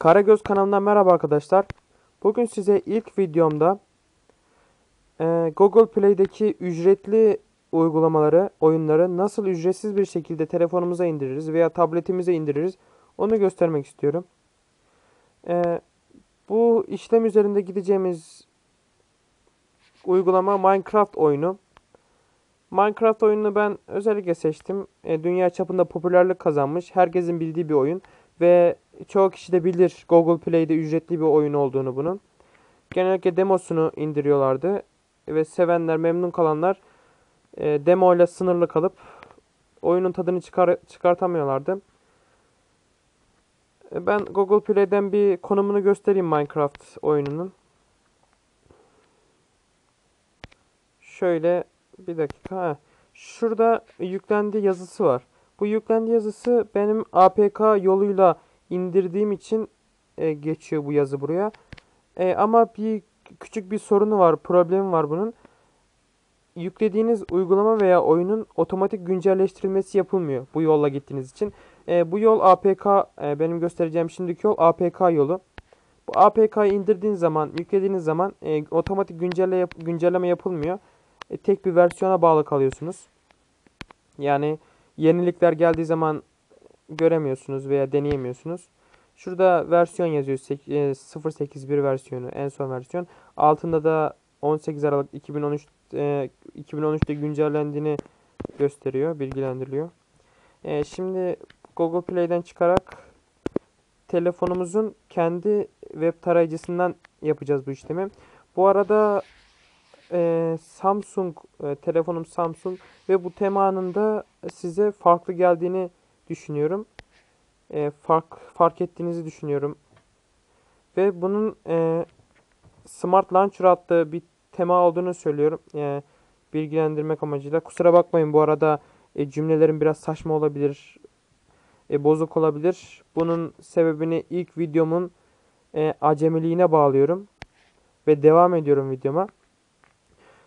Karagöz kanalından merhaba arkadaşlar. Bugün size ilk videomda e, Google Play'deki ücretli uygulamaları, oyunları nasıl ücretsiz bir şekilde telefonumuza indiririz veya tabletimize indiririz onu göstermek istiyorum. E, bu işlem üzerinde gideceğimiz uygulama Minecraft oyunu. Minecraft oyununu ben özellikle seçtim. E, dünya çapında popülerlik kazanmış. Herkesin bildiği bir oyun. Ve çoğu kişi de bilir Google Play'de ücretli bir oyun olduğunu bunun. Genellikle demosunu indiriyorlardı. Ve sevenler, memnun kalanlar e, demo ile sınırlı kalıp oyunun tadını çıkar çıkartamıyorlardı. E, ben Google Play'den bir konumunu göstereyim Minecraft oyununun. Şöyle bir dakika. Ha. Şurada yüklendi yazısı var. Bu yüklendi yazısı benim APK yoluyla indirdiğim için e, geçiyor bu yazı buraya. E, ama bir küçük bir sorunu var, problemi var bunun. Yüklediğiniz uygulama veya oyunun otomatik güncelleştirilmesi yapılmıyor bu yolla gittiğiniz için. E, bu yol APK, e, benim göstereceğim şimdiki yol APK yolu. Bu APK'yı indirdiğiniz zaman, yüklediğiniz zaman e, otomatik güncelle güncelleme yapılmıyor. E, tek bir versiyona bağlı kalıyorsunuz. Yani yenilikler geldiği zaman göremiyorsunuz veya deneyemiyorsunuz. Şurada versiyon yazıyor. 081 e, versiyonu en son versiyon. Altında da 18 Aralık 2013 e, 2013'te güncellendiğini gösteriyor, bilgilendiriliyor. E, şimdi Google Play'den çıkarak telefonumuzun kendi web tarayıcısından yapacağız bu işlemi. Bu arada e, Samsung e, telefonum Samsung ve bu temanın da size farklı geldiğini düşünüyorum. E, fark fark ettiğinizi düşünüyorum. Ve bunun e, Smart Launcher adlı bir tema olduğunu söylüyorum. E, bilgilendirmek amacıyla. Kusura bakmayın bu arada e, cümlelerim biraz saçma olabilir. E, bozuk olabilir. Bunun sebebini ilk videomun e, acemiliğine bağlıyorum. Ve devam ediyorum videoma.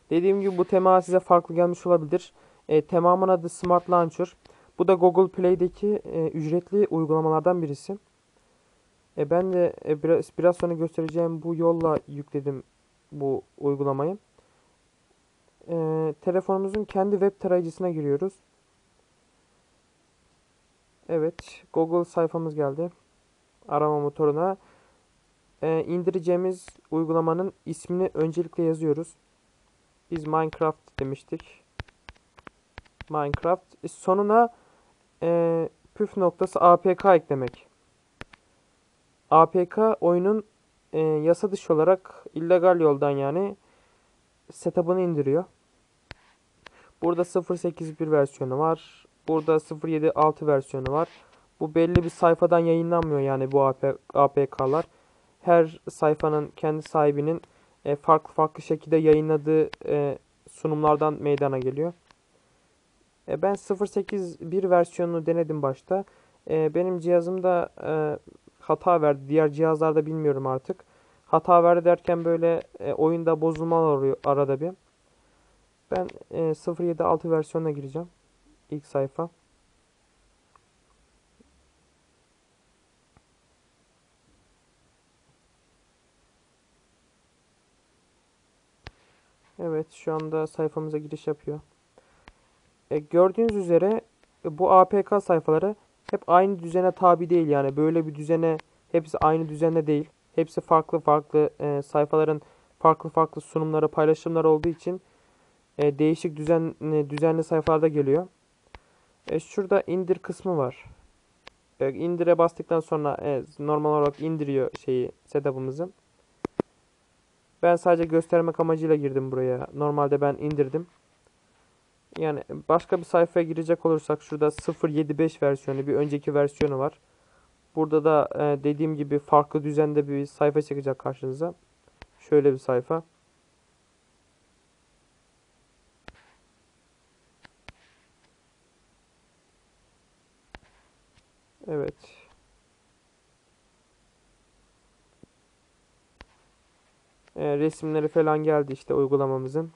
Dediğim gibi bu tema size farklı gelmiş olabilir. E, temamın adı Smart Launcher. Bu da Google Play'deki e, ücretli uygulamalardan birisi. E, ben de e, biraz, biraz sonra göstereceğim bu yolla yükledim bu uygulamayı. E, telefonumuzun kendi web tarayıcısına giriyoruz. Evet, Google sayfamız geldi. Arama motoruna. E, indireceğimiz uygulamanın ismini öncelikle yazıyoruz. Biz Minecraft demiştik. Minecraft. E, sonuna e, püf noktası APK eklemek. APK oyunun e, yasa dışı olarak illegal yoldan yani setup'ını indiriyor. Burada 0.8.1 versiyonu var. Burada 0.7.6 versiyonu var. Bu belli bir sayfadan yayınlanmıyor yani bu APK'lar. Her sayfanın kendi sahibinin e, farklı farklı şekilde yayınladığı e, sunumlardan meydana geliyor. E, ben 0.8.1 versiyonunu denedim başta. E, benim cihazımda e, hata verdi. Diğer cihazlarda bilmiyorum artık. Hata verdi derken böyle e, oyunda bozulmalar oluyor arada bir. Ben e, 0.7.6 versiyonuna gireceğim. İlk sayfa. Evet şu anda sayfamıza giriş yapıyor. E, gördüğünüz üzere e, bu APK sayfaları hep aynı düzene tabi değil yani böyle bir düzene hepsi aynı düzende değil. Hepsi farklı farklı e, sayfaların farklı farklı sunumları paylaşımlar olduğu için e, değişik düzen e, düzenli sayfalarda geliyor. E, şurada indir kısmı var. E, indire bastıktan sonra e, normal olarak indiriyor şeyi setup'ımızı. Ben sadece göstermek amacıyla girdim buraya. Normalde ben indirdim. Yani başka bir sayfaya girecek olursak şurada 0.7.5 versiyonu bir önceki versiyonu var. Burada da e, dediğim gibi farklı düzende bir sayfa çıkacak karşınıza. Şöyle bir sayfa. Evet. E, resimleri falan geldi işte uygulamamızın.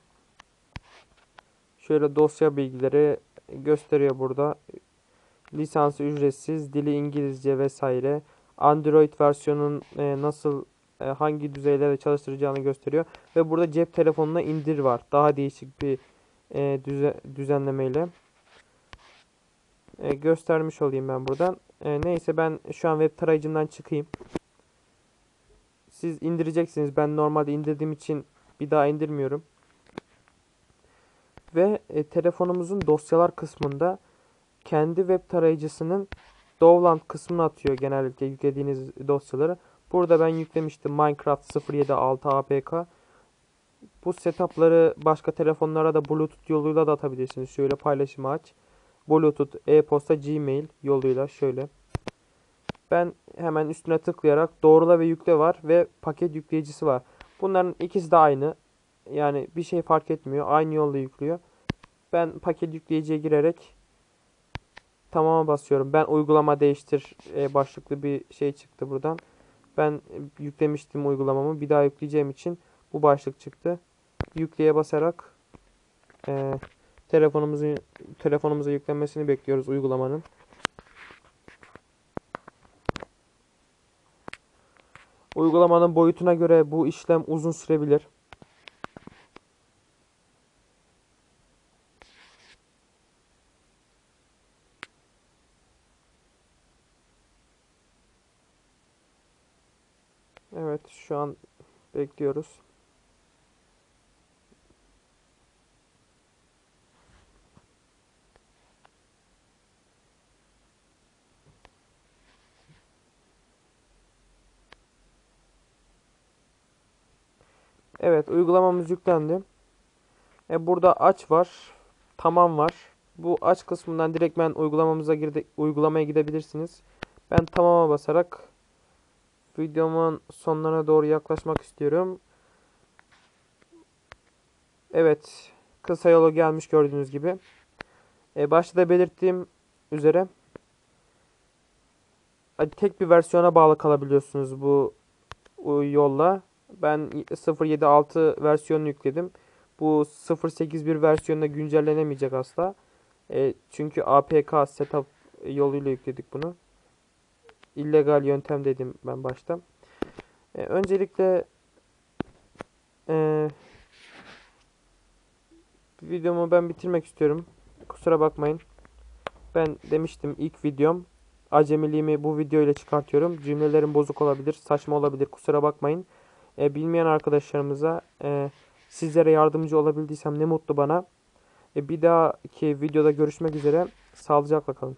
Şöyle dosya bilgileri gösteriyor burada. Lisansı ücretsiz, dili İngilizce vesaire. Android versiyonun e, nasıl e, hangi düzeylerde çalıştıracağını gösteriyor. Ve burada cep telefonuna indir var. Daha değişik bir e, düze, düzenlemeyle. E, göstermiş olayım ben buradan. E, neyse ben şu an web tarayıcımdan çıkayım. Siz indireceksiniz. Ben normalde indirdiğim için bir daha indirmiyorum. Ve e, telefonumuzun dosyalar kısmında kendi web tarayıcısının Dovland kısmına atıyor genellikle yüklediğiniz dosyaları. Burada ben yüklemiştim Minecraft 076 APK. Bu setup'ları başka telefonlara da Bluetooth yoluyla da atabilirsiniz. Şöyle paylaşımı aç. Bluetooth, e-posta, Gmail yoluyla şöyle. Ben hemen üstüne tıklayarak doğrula ve yükle var ve paket yükleyicisi var. Bunların ikisi de aynı. Yani bir şey fark etmiyor. Aynı yolla yüklüyor. Ben paket yükleyiciye girerek tamama basıyorum. Ben uygulama değiştir e, başlıklı bir şey çıktı buradan. Ben e, yüklemiştim uygulamamı. Bir daha yükleyeceğim için bu başlık çıktı. Yükleye basarak e, telefonumuzun telefonumuza yüklenmesini bekliyoruz uygulamanın. Uygulamanın boyutuna göre bu işlem uzun sürebilir. Evet şu an bekliyoruz. Evet uygulamamız yüklendi. E, burada aç var. Tamam var. Bu aç kısmından direktmen uygulamamıza girdi, uygulamaya gidebilirsiniz. Ben tamama basarak videomun sonlarına doğru yaklaşmak istiyorum. Evet. Kısa yolu gelmiş gördüğünüz gibi. E, başta da belirttiğim üzere tek bir versiyona bağlı kalabiliyorsunuz bu yolla. Ben 0.7.6 versiyonunu yükledim. Bu 0.8.1 versiyonunda güncellenemeyecek asla. E, çünkü APK setup yoluyla yükledik bunu. İllegal yöntem dedim ben başta. E, öncelikle e, videomu ben bitirmek istiyorum. Kusura bakmayın. Ben demiştim ilk videom. Acemiliğimi bu video ile çıkartıyorum. Cümlelerim bozuk olabilir, saçma olabilir. Kusura bakmayın. E, bilmeyen arkadaşlarımıza e, sizlere yardımcı olabildiysem ne mutlu bana. E, bir dahaki videoda görüşmek üzere. Sağlıcakla kalın.